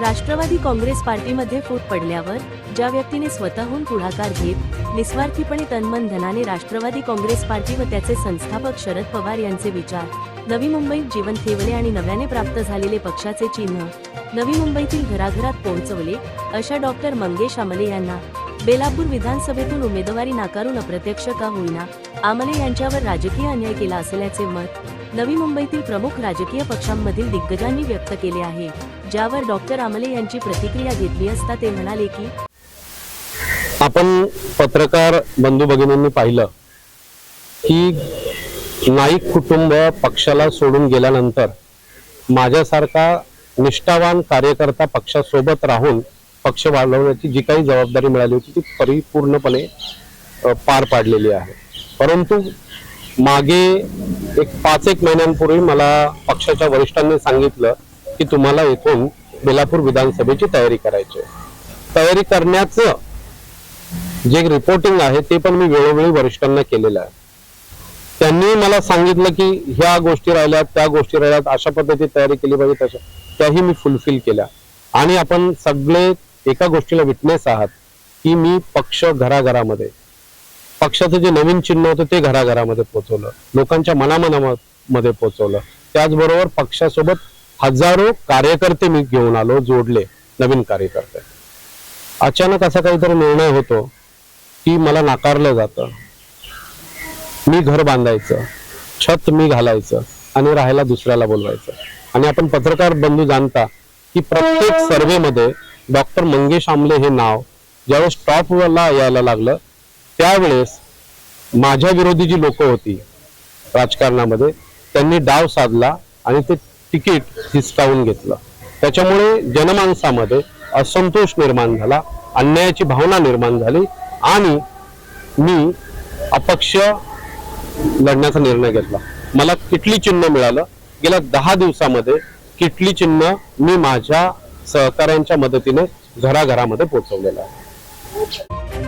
राष्ट्रवादी काँग्रेस पार्टीमध्ये फूट पडल्यावर ज्या व्यक्तीने स्वतःहून पुढाकार घेत निस्वार्थीपणे तन्मनधनाने राष्ट्रवादी काँग्रेस पार्टी व त्याचे संस्थापक शरद पवार यांचे विचार नवी मुंबईत जीवन ठेवले आणि नव्याने प्राप्त झालेले पक्षाचे चिन्ह नवी मुंबईतील घराघरात पोहोचवले अशा डॉक्टर मंगेश आमले यांना बेलापूर विधानसभेतून उमेदवारी नाकारून अप्रत्यक्ष का होईना आमले यांच्यावर राजकीय अन्याय केला असल्याचे मत नवी मुंबईतील प्रमुख राजकीय पक्षांमधील दिग्गजांनी व्यक्त केले आहे. ज्यावर डॉक्टर आमले यांची प्रतिक्रिया घेतली असता ते म्हणाले की आपण पत्रकार बंधू भगिनींनी पाहिलं की नाईक कुटुंब पक्षाला सोडून गेल्यानंतर माझ्यासारखा निष्ठावान कार्यकर्ता पक्षासोबत राहून पक्ष वाढवण्याची जी काही जबाबदारी मिळाली होती ती परिपूर्णपणे पार पाडलेली आहे. परंतु मागे एक पाच एक महिन्यांपूर्वी मला पक्षाच्या वरिष्ठांनी सांगितलं की तुम्हाला इथून बेलापूर विधानसभेची तयारी करायची तयारी करण्याचं जे रिपोर्टिंग आहे ते पण मी वेळोवेळी वरिष्ठांना केलेलं आहे. त्यांनी मला सांगितलं की ह्या गोष्टी राहिल्यात त्या गोष्टी राहिल्यात अशा पद्धतीने तयारी केली पाहिजे तशा त्याही मी फुलफिल केल्या. आणि आपण सगळे एका गोष्टीला विटनेस आहात की मी पक्ष घराघरामध्ये पक्षाचं जे नवीन चिन्ह होतं ते घराघरामध्ये पोहोचवलं. लोकांच्या मनामनामध्ये पोहोचवलं. त्याचबरोबर पक्षासोबत हजारो कार्यकर्ते मी घेऊन आलो जोडले नवीन कार्यकर्ते. अचानक असा काहीतरी निर्णय होतो की मला नाकारलं जातं. मी घर बांधायचं छत मी घालायचं आणि राहायला दुसऱ्याला बोलवायचं. आणि आपण पत्रकार बंधू जाणता की प्रत्येक सर्वे मध्ये डॉक्टर मंगेश आमले हे नाव ज्यावेळेस टॉपला यायला लागलं त्यावेळेस माझ्या विरोधी जी लोक होती राजकारणामध्ये त्यांनी डाव साधला आणि ते तिकीट हिसकावून घेतलं. त्याच्यामुळे जनमानसामध्ये असंतोष निर्माण झाला अन्यायाची भावना निर्माण झाली आणि मी अपक्ष लढण्याचा निर्णय घेतला. मला किटली चिन्ह मिळालं. गेल्या दहा दिवसामध्ये किटली चिन्ह मी माझ्या सहकाऱ्यांच्या मदतीने घराघरामध्ये पोहोचवलेलं आहे.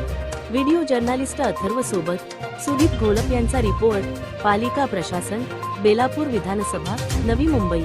व्हिडिओ जर्नालिस्ट अथर्व सोबत सुदीप घोलप यांचा रिपोर्ट पालिका प्रशासन बेलापूर विधानसभा नवी मुंबई.